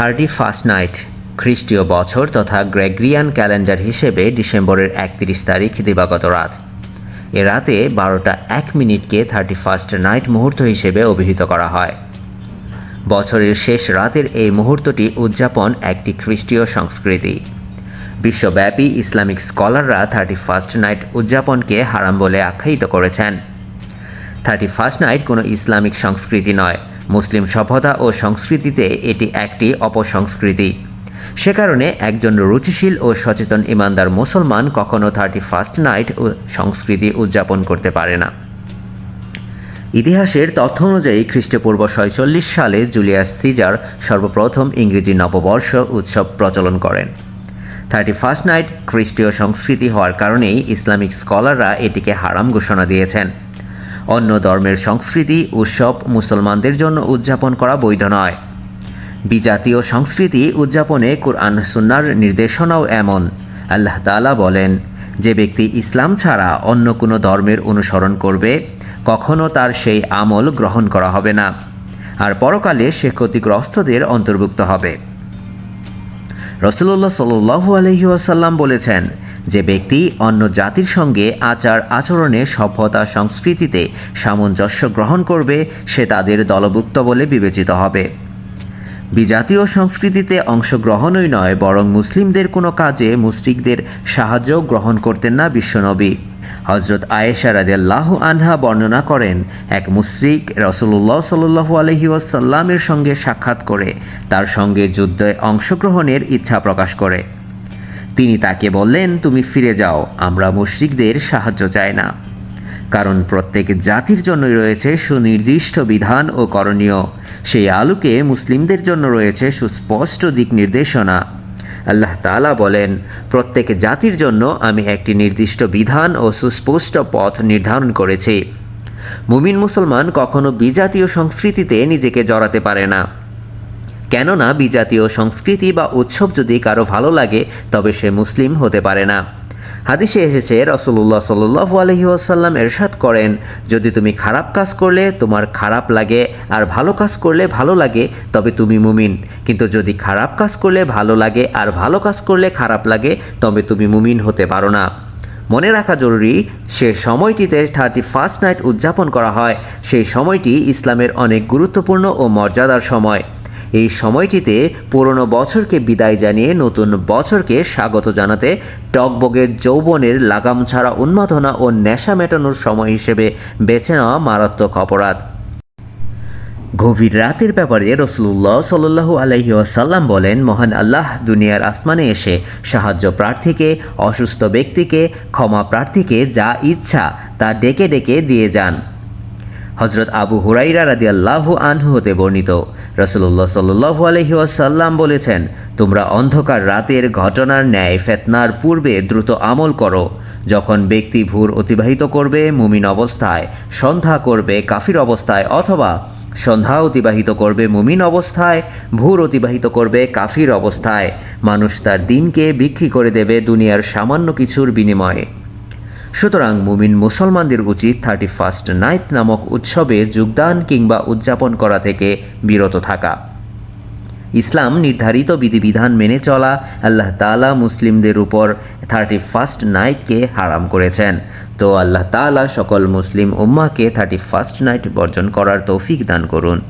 Thirty first night, খ্রিস্টীয় বছর তথা গ্রেগরিয়ান ক্যালেন্ডার হিসেবে ডিসেম্বরের একত্রিশ তারিখ দিবাগত রাত। এ রাতে বারোটা এক মিনিটকে থার্টি ফার্স্ট নাইট মুহূর্ত হিসেবে অভিহিত করা হয়। বছরের শেষ রাতের এই মুহূর্তটি উদযাপন একটি খ্রিস্টীয় সংস্কৃতি। বিশ্বব্যাপী ইসলামিক স্কলাররা থার্টি ফার্স্ট নাইট উদযাপনকে হারাম বলে আখ্যায়িত করেছেন। থার্টি ফার্স্ট নাইট কোনো ইসলামিক সংস্কৃতি নয় মুসলিম সভ্যতা ও সংস্কৃতিতে এটি একটি অপসংস্কৃতি। সে কারণে একজন রুচিশীল ও সচেতন ইমানদার মুসলমান কখনো থার্টি ফার্স্ট নাইট সংস্কৃতি উদযাপন করতে পারে না। ইতিহাসের তথ্য অনুযায়ী খ্রিস্টপূর্ব ছয়চল্লিশ সালে জুলিয়াস সিজার সর্বপ্রথম ইংরেজি নববর্ষ উৎসব প্রচলন করেন। থার্টি ফার্স্ট নাইট খ্রিস্টীয় সংস্কৃতি হওয়ার কারণেই ইসলামিক স্কলাররা এটিকে হারাম ঘোষণা দিয়েছেন। অন্য ধর্মের সংস্কৃতি উৎসব মুসলমানদের জন্য উদযাপন করা বৈধ নয়। বিজাতীয় সংস্কৃতি উদযাপনে কুরআন সুন্নার নির্দেশনাও এমন। আল্লাহ তাআলা বলেন, যে ব্যক্তি ইসলাম ছাড়া অন্য কোনো ধর্মের অনুসরণ করবে, কখনো তার সেই আমল গ্রহণ করা হবে না। আর পরকালে সে ক্ষতিগ্রস্তদের অন্তর্ভুক্ত হবে। রসুল্লাহ সাল্লু আলহি আসাল্লাম বলেছেন যে ব্যক্তি অন্য জাতির সঙ্গে আচার আচরণে, সভ্যতা সংস্কৃতিতে সামঞ্জস্য গ্রহণ করবে, সে তাদের দলভুক্ত বলে বিবেচিত হবে। বিজাতীয় সংস্কৃতিতে অংশগ্রহণই নয়, বরং মুসলিমদের কোনো কাজে মুসলিকদের সাহায্য গ্রহণ করতেন না বিশ্বনবী। হজরত আয়েশা রাদিয়াল্লাহ আনহা বর্ণনা করেন, এক মুসরিক রসুল্লাহ সাল্লু আলহি ওয়াসাল্লামের সঙ্গে সাক্ষাৎ করে, তার সঙ্গে যুদ্ধে অংশগ্রহণের ইচ্ছা প্রকাশ করে। তিনি তাকে বললেন, তুমি ফিরে যাও, আমরা মুশরিকদের সাহায্য চাই না। কারণ প্রত্যেক জাতির জন্যই রয়েছে সুনির্দিষ্ট বিধান ও করণীয়। সেই আলোকে মুসলিমদের জন্য রয়েছে সুস্পষ্ট দিক নির্দেশনা। আল্লাহ তালা বলেন, প্রত্যেক জাতির জন্য আমি একটি নির্দিষ্ট বিধান ও সুস্পষ্ট পথ নির্ধারণ করেছি। মুমিন মুসলমান কখনো বিজাতীয় সংস্কৃতিতে নিজেকে জড়াতে পারে না। কেননা বিজাতীয় সংস্কৃতি বা উৎসব যদি কারও ভালো লাগে, তবে সে মুসলিম হতে পারে না। হাদিসে এসেছে রসল্লাহ সাল্লু আলহি আসাল্লাম এরশাদ করেন, যদি তুমি খারাপ কাজ করলে তোমার খারাপ লাগে, আর ভালো কাজ করলে ভালো লাগে, তবে তুমি মুমিন। কিন্তু যদি খারাপ কাজ করলে ভালো লাগে, আর ভালো কাজ করলে খারাপ লাগে, তবে তুমি মুমিন হতে পারো না। মনে রাখা জরুরি, সে সময়টিতে থার্টি ফার্স্ট নাইট উদযাপন করা হয়। সেই সময়টি ইসলামের অনেক গুরুত্বপূর্ণ ও মর্যাদার সময়। এই সময়টিতে পুরনো বছরকে বিদায় জানিয়ে নতুন বছরকে স্বাগত জানাতে টকবগের যৌবনের লাগাম ছাড়া উন্মাদনা ও নেশা মেটানোর সময় হিসেবে বেছে নেওয়া মারাত্মক অপরাধ। গভীর রাতের ব্যাপারে রসুল্লাহ সাল্লু আলহি আসাল্লাম বলেন, মহান আল্লাহ দুনিয়ার আসমানে এসে সাহায্য প্রার্থীকে, অসুস্থ ব্যক্তিকে, ক্ষমা প্রার্থীকে যা ইচ্ছা তা ডেকে ডেকে দিয়ে যান। হজরত আবু হুরাইরা রাদি আল্লাহ আনহু হতে বর্ণিত রসুল্লাহ সাল্লু আলহি আসাল্লাম বলেছেন, তোমরা অন্ধকার রাতের ঘটনার ন্যায় ফেতনার পূর্বে দ্রুত আমল করো। যখন ব্যক্তি ভুর অতিবাহিত করবে, মুমিন অবস্থায়, সন্ধ্যা করবে, কাফির অবস্থায় অথবা সন্ধ্যা অতিবাহিত করবে, মুমিন অবস্থায় ভোর অতিবাহিত করবে, কাফির অবস্থায়, মানুষ তার দিনকে বিক্রি করে দেবে দুনিয়ার সামান্য কিছুর বিনিময়ে। সুতরাং মুমিন মুসলমানদের উচিত থার্টি ফার্স্ট নাইট নামক উৎসবে যোগদান কিংবা উদযাপন করা থেকে বিরত থাকা। ইসলাম নির্ধারিত বিধিবিধান মেনে চলা আল্লাহ তালা মুসলিমদের উপর থার্টি ফার্স্ট নাইটকে হারাম করেছেন। তো আল্লাহ তালা সকল মুসলিম উম্মাকে থার্টি ফার্স্ট নাইট বর্জন করার তৌফিক দান করুন।